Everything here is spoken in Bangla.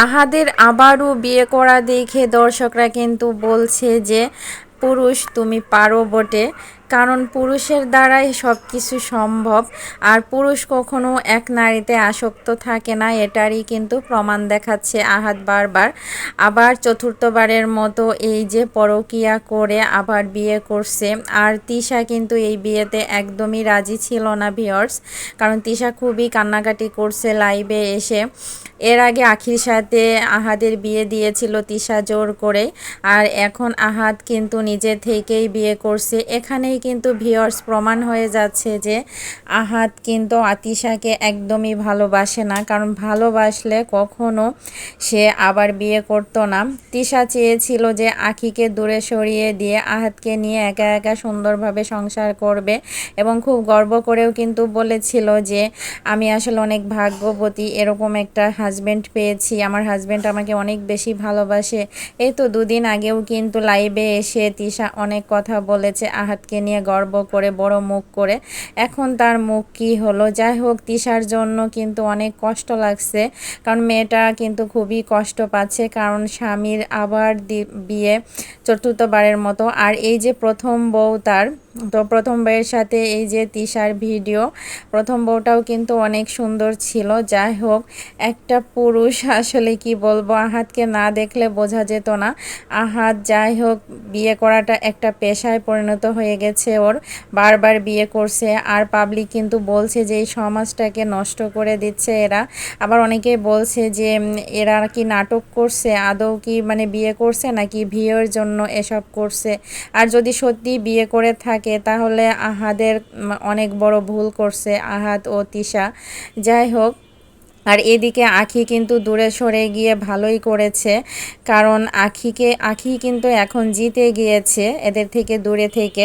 আহাদের আবারও বিয়ে করা দেখে দর্শকরা কিন্তু বলছে যে, পুরুষ, তুমি পারো বটে। কারণ পুরুষের দ্বারাই সব কিছু সম্ভব। আর পুরুষ কখনো এক নারীতে আসক্ত থাকে না, এটারই কিন্তু প্রমাণ দেখাচ্ছে আহাত বারবার। আবার চতুর্থবারের মতো এই যে পরকিয়া করে আবার বিয়ে করছে। আর তিশা কিন্তু এই বিয়েতে একদমই রাজি ছিল না ভিওর্স কারণ তিশা খুবই কান্নাকাটি করছে লাইভে এসে। এর আগে আখির সাথে আহাদের বিয়ে দিয়েছিল তিশা জোর করে, আর এখন আহাদ কিন্তু নিজে থেকেই বিয়ে করছে। এখানেই কিন্তু ভিওর্স প্রমাণ হয়ে যাচ্ছে যে আহাদ কিন্তু আতিশাকে একদমই ভালোবাসে না, কারণ ভালোবাসলে কখনো সে আবার বিয়ে করতো না। তিশা চেয়েছিল যে আখিকে দূরে সরিয়ে দিয়ে আহাদকে নিয়ে একা একা সুন্দরভাবে সংসার করবে এবং খুব গর্ব করেও কিন্তু বলেছিল যে, আমি আসলে অনেক ভাগ্যবতী, এরকম একটা হাজব্যান্ড পেয়েছি, আমার হাজব্যান্ড আমাকে অনেক বেশি ভালোবাসে। এই তো দুদিন আগেও কিন্তু লাইভে এসে তিশা অনেক কথা বলেছে, আহাতকে নিয়ে গর্ব করে, বড় মুখ করে। এখন তার মুখ কি হলো? যাই হোক, তিশার জন্য কিন্তু অনেক কষ্ট লাগছে, কারণ মেয়েটা কিন্তু খুবই কষ্ট পাচ্ছে, কারণ স্বামীর আবার বিয়ে চতুর্থবারের মতো। আর এই যে প্রথম বউ তার তো প্রথম বউয়ের সাথে এই যে তিশার ভিডিও, প্রথম বউটাও কিন্তু অনেক সুন্দর ছিল। যাই হোক, একটা পুরুষ আসলে কি বলব, আহাতকে না দেখলে বোঝা যেত না। আহাত যাই হোক, বিয়ে করাটা একটা পেশায় পরিণত হয়ে গেছে ওর। বারবার বিয়ে করছে। আর পাবলিক কিন্তু বলছে যে, এই সমাজটাকে নষ্ট করে দিচ্ছে এরা। আবার অনেকেই বলছে যে, এরা কি নাটক করছে? আদৌ কি মানে বিয়ে করছে? নাকি ভিওর জন্য এসব করছে? আর যদি সত্যি বিয়ে করে থাকে, তাহলে আহাদের অনেক বড় ভুল করছে আহাদ ও তিশা। যাই হোক, আর এদিকে আখি কিন্তু দূরে সরে গিয়ে ভালোই করেছে, কারণ আখিকে, আখি কিন্তু এখন জিতে গিয়েছে এদের থেকে দূরে থেকে।